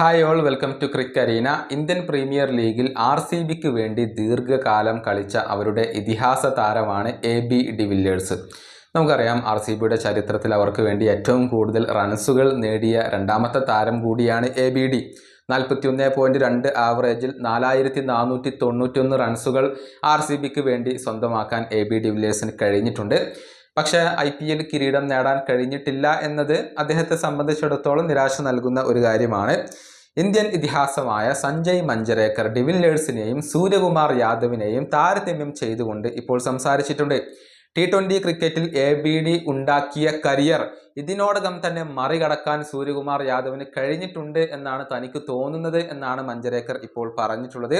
Hi all welcome to Crick Arena Indian Premier ലീഗിൽ R C ബിക്ക് വേണ്ടി ദീർഘകാലം കളിച്ച അവരുടെ ഇതിഹാസ താരമാണ് എ ബി ഡിവില്ലേഴ്സ് നമുക്കറിയാം ആർ സി ബിയുടെ ചരിത്രത്തിൽ അവർക്ക് വേണ്ടി ഏറ്റവും കൂടുതൽ റൺസുകൾ നേടിയ രണ്ടാമത്തെ താരം കൂടിയാണ് എ ബി ഡി നാൽപ്പത്തിയൊന്ന് പോയിന്റ് രണ്ട് ആവറേജിൽ നാലായിരത്തി നാനൂറ്റി തൊണ്ണൂറ്റൊന്ന് റൺസുകൾ ആർ സി ബിക്ക് വേണ്ടി സ്വന്തമാക്കാൻ എ ബി ഡിവില്ലേഴ്സിന് കഴിഞ്ഞിട്ടുണ്ട്. പക്ഷേ ഐ പി എൽ കിരീടം നേടാൻ കഴിഞ്ഞിട്ടില്ല എന്നത് അദ്ദേഹത്തെ സംബന്ധിച്ചിടത്തോളം നിരാശ നൽകുന്ന ഒരു കാര്യമാണ്. ഇന്ത്യൻ ഇതിഹാസമായ സഞ്ജയ് മഞ്ചരേക്കർ ഡിവില്ലേഴ്സിനെയും സൂര്യകുമാർ യാദവിനെയും താരതമ്യം ചെയ്തുകൊണ്ട് ഇപ്പോൾ സംസാരിച്ചിട്ടുണ്ട്. ടി ക്രിക്കറ്റിൽ എ ബി ഡി ഉണ്ടാക്കിയ കരിയർ ഇതിനോടകം തന്നെ മറികടക്കാൻ സൂര്യകുമാർ യാദവിന് കഴിഞ്ഞിട്ടുണ്ട് എന്നാണ് തനിക്ക് തോന്നുന്നത് എന്നാണ് മഞ്ജരേക്കർ ഇപ്പോൾ പറഞ്ഞിട്ടുള്ളത്.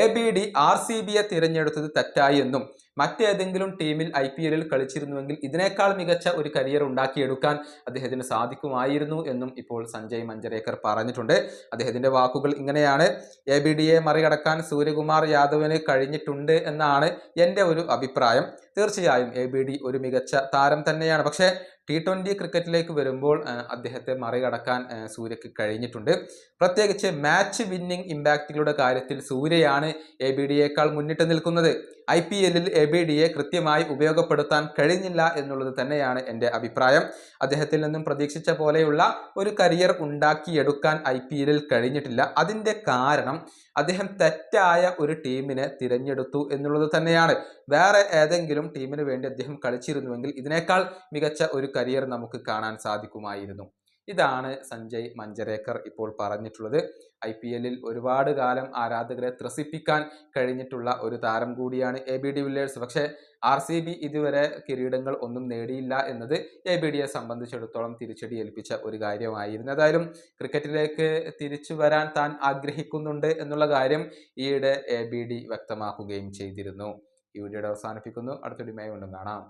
A B D R C ബിയെ തിരഞ്ഞെടുത്തത് തെറ്റായി എന്നും മറ്റേതെങ്കിലും ടീമിൽ ഐ പി എല്ലിൽ കളിച്ചിരുന്നുവെങ്കിൽ ഇതിനേക്കാൾ മികച്ച ഒരു കരിയർ ഉണ്ടാക്കിയെടുക്കാൻ അദ്ദേഹത്തിന് സാധിക്കുമായിരുന്നു എന്നും ഇപ്പോൾ സഞ്ജയ് മഞ്ചരേക്കർ പറഞ്ഞിട്ടുണ്ട്. അദ്ദേഹത്തിന്റെ വാക്കുകൾ ഇങ്ങനെയാണ്. എ ബി ഡിയെ മറികടക്കാൻ സൂര്യകുമാർ യാദവിന് കഴിഞ്ഞിട്ടുണ്ട് എന്നാണ് എന്റെ ഒരു അഭിപ്രായം. തീർച്ചയായും എ ബി ഡി ഒരു മികച്ച താരം തന്നെയാണ്. പക്ഷേ ടി ട്വന്റി ക്രിക്കറ്റിലേക്ക് വരുമ്പോൾ അദ്ദേഹത്തെ മറികടക്കാൻ സൂര്യക്ക് കഴിഞ്ഞിട്ടുണ്ട്. പ്രത്യേകിച്ച് മാച്ച് വിന്നിംഗ് ഇമ്പാക്റ്റുകളുടെ കാര്യത്തിൽ സൂര്യയാണ് എ ബി ഡിയേക്കാൾ മുന്നിട്ട് നിൽക്കുന്നത്. ഐ പി എല്ലിൽ എ ബി ഡിയെ കൃത്യമായി ഉപയോഗപ്പെടുത്താൻ കഴിഞ്ഞില്ല എന്നുള്ളത് തന്നെയാണ് എന്റെ അഭിപ്രായം. അദ്ദേഹത്തിൽ നിന്നും പ്രതീക്ഷിച്ച പോലെയുള്ള ഒരു കരിയർ ഉണ്ടാക്കിയെടുക്കാൻ ഐ പി എല്ലിൽ കഴിഞ്ഞിട്ടില്ല. അതിന്റെ കാരണം അദ്ദേഹം തെറ്റായ ഒരു ടീമിനെ തിരഞ്ഞെടുത്തു എന്നുള്ളത് തന്നെയാണ്. വേറെ ഏതെങ്കിലും ടീമിന് വേണ്ടി അദ്ദേഹം കളിച്ചിരുന്നുവെങ്കിൽ ഇതിനേക്കാൾ മികച്ച ഒരു കരിയർ നമുക്ക് കാണാൻ സാധിക്കുമായിരുന്നു. ഇതാണ് സഞ്ജയ് മഞ്ചരേക്കർ ഇപ്പോൾ പറഞ്ഞിട്ടുള്ളത്. ഐ പി എല്ലിൽ ഒരുപാട് കാലം ആരാധകരെ ത്രസിപ്പിക്കാൻ കഴിഞ്ഞിട്ടുള്ള ഒരു താരം കൂടിയാണ് എ ബി ഡി വില്ലേഴ്സ് പക്ഷേ ആർ സി ബി ഇതുവരെ കിരീടങ്ങൾ ഒന്നും നേടിയില്ല എന്നത് എ ബി ഡിയെ സംബന്ധിച്ചിടത്തോളം തിരിച്ചടി ഏൽപ്പിച്ച ഒരു കാര്യമായിരുന്നു. ഏതായാലും ക്രിക്കറ്റിലേക്ക് തിരിച്ചു വരാൻ താൻ ആഗ്രഹിക്കുന്നുണ്ട് എന്നുള്ള കാര്യം ഈയിടെ എ ബി ഡി വ്യക്തമാക്കുകയും ചെയ്തിരുന്നു. ഈ വീഡിയോയുടെ അവസാനിപ്പിക്കുന്നു. അടുത്തൊരു മേ കൊണ്ടും കാണാം.